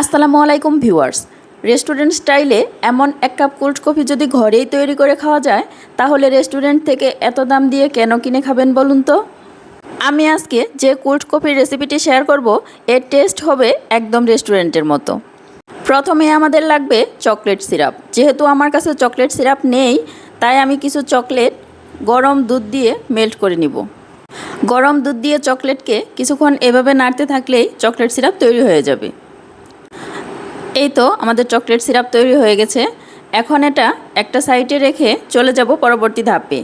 আসসালামু আলাইকুম viewers. Restaurant স্টাইলে এমন এক কাপ কোল্ড কফি যদি ঘরেই তৈরি করে খাওয়া যায়, তাহলে রেস্টুরেন্ট থেকে এত দাম দিয়ে কেন কিনে খাবেন বলুন তো? আমি আজকে যে কোল্ড কফির রেসিপিটি শেয়ার করব, এর টেস্ট হবে একদম রেস্টুরেন্টের মতো। প্রথমে আমাদের লাগবে চকলেট সিরাপ। যেহেতু আমার কাছে চকলেট সিরাপ নেই, তাই আমি কিছু চকলেট, গরম দুধ দিয়ে মেল্ট করে নিব। গরম দুধ দিয়ে চকলেটকে কিছুক্ষণ এভাবে নাড়তে থাকলেই চকলেট সিরাপ তৈরি হয়ে যাবে। এই তো আমাদের চকলেট সিরাপ তৈরি হয়ে গেছে। এখন এটা একটা সাইডে রেখে চলে যাব পরবর্তী ধাপে।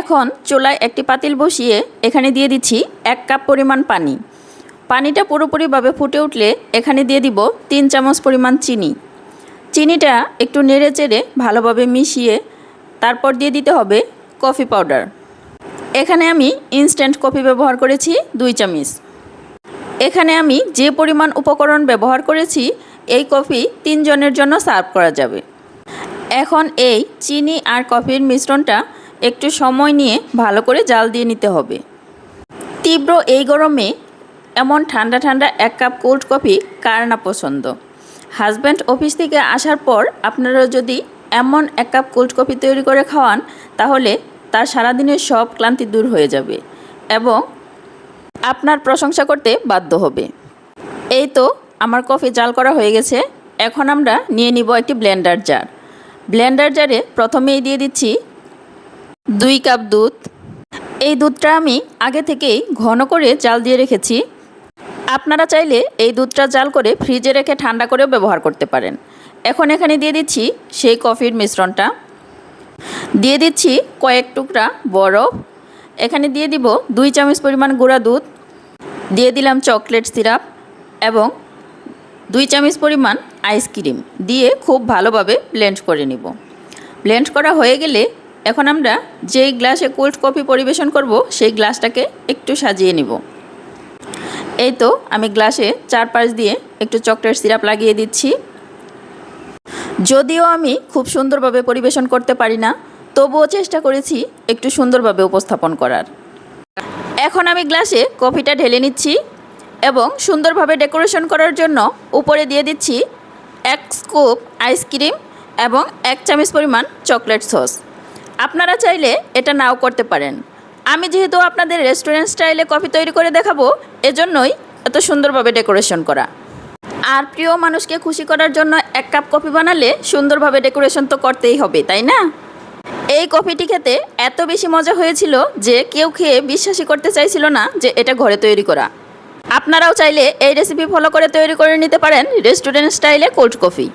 এখন চুলায় একটি পাতিল বসিয়ে এখানে দিয়ে দিচ্ছি এক কাপ পরিমাণ পানি। পানিটা পুরোপুরিভাবে ফুটে উঠলে এখানে দিয়ে দিব তিন চামচ পরিমাণ চিনি। চিনিটা একটু নেড়ে চেড়ে ভালোভাবে মিশিয়ে তারপর দিয়ে দিতে হবে কফি পাউডার। এখানে আমি ইনস্ট্যান্ট কফি ব্যবহার করেছি দুই চামচ। এখানে আমি যে পরিমাণ উপকরণ ব্যবহার করেছি, এই কফি তিনজনের জন্য সার্ভ করা যাবে। এখন এই চিনি আর কফির মিশ্রণটা একটু সময় নিয়ে ভালো করে জাল দিয়ে নিতে হবে। তীব্র এই গরমে এমন ঠান্ডা ঠান্ডা এক কাপ কোল্ড কফি কার না পছন্দ? হাজব্যান্ড অফিস থেকে আসার পর আপনারা যদি এমন এক কাপ কোল্ড কফি তৈরি করে খাওয়ান, তাহলে তার সারাদিনের সব ক্লান্তি দূর হয়ে যাবে এবং আপনার প্রশংসা করতে বাধ্য হবে। এই তো আমার কফি জাল করা হয়ে গেছে। এখন আমরা নিয়ে নিব একটি ব্লেন্ডার জার। ব্লেন্ডার জারে প্রথমেই দিয়ে দিচ্ছি দুই কাপ দুধ। এই দুধটা আমি আগে থেকেই ঘন করে জাল দিয়ে রেখেছি। আপনারা চাইলে এই দুধটা জাল করে ফ্রিজে রেখে ঠান্ডা করেও ব্যবহার করতে পারেন। এখন এখানে দিয়ে দিচ্ছি সেই কফির মিশ্রণটা। দিয়ে দিচ্ছি কয়েক টুকরা বরফ। এখানে দিয়ে দিব দুই চামচ পরিমাণ গুঁড়া দুধ। দিয়ে দিলাম চকলেট সিরাপ এবং দুই চামচ পরিমাণ আইসক্রিম দিয়ে খুব ভালোভাবে ব্লেন্ড করে নিব। ব্লেন্ড করা হয়ে গেলে এখন আমরা যেই গ্লাসে কোল্ড কফি পরিবেশন করব, সেই গ্লাসটাকে একটু সাজিয়ে নিব। এই তো আমি গ্লাসে চার চারপাশ দিয়ে একটু চকলেট সিরাপ লাগিয়ে দিচ্ছি। যদিও আমি খুব সুন্দরভাবে পরিবেশন করতে পারি না, তবুও চেষ্টা করেছি একটু সুন্দরভাবে উপস্থাপন করার। এখন আমি গ্লাসে কফিটা ঢেলে নিচ্ছি এবং সুন্দরভাবে ডেকোরেশন করার জন্য উপরে দিয়ে দিচ্ছি এক স্কুপ আইসক্রিম এবং এক চামচ পরিমাণ চকলেট সস। আপনারা চাইলে এটা নাও করতে পারেন। আমি যেহেতু আপনাদের রেস্টুরেন্ট স্টাইলে কফি তৈরি করে দেখাবো, এজন্যই এত সুন্দরভাবে ডেকোরেশন করা। আর প্রিয় মানুষকে খুশি করার জন্য এক কাপ কফি বানালে সুন্দরভাবে ডেকোরেশন তো করতেই হবে, তাই না? এই কফিটি খেতে এত বেশি মজা হয়েছিল যে কেউ খেয়ে বিশ্বাসই করতে চাইছিল না যে এটা ঘরে তৈরি করা। আপনারাও চাইলে এই রেসিপি ফলো করে তৈরি করে নিতে পারেন রেস্টুরেন্ট স্টাইলে কোল্ড কফি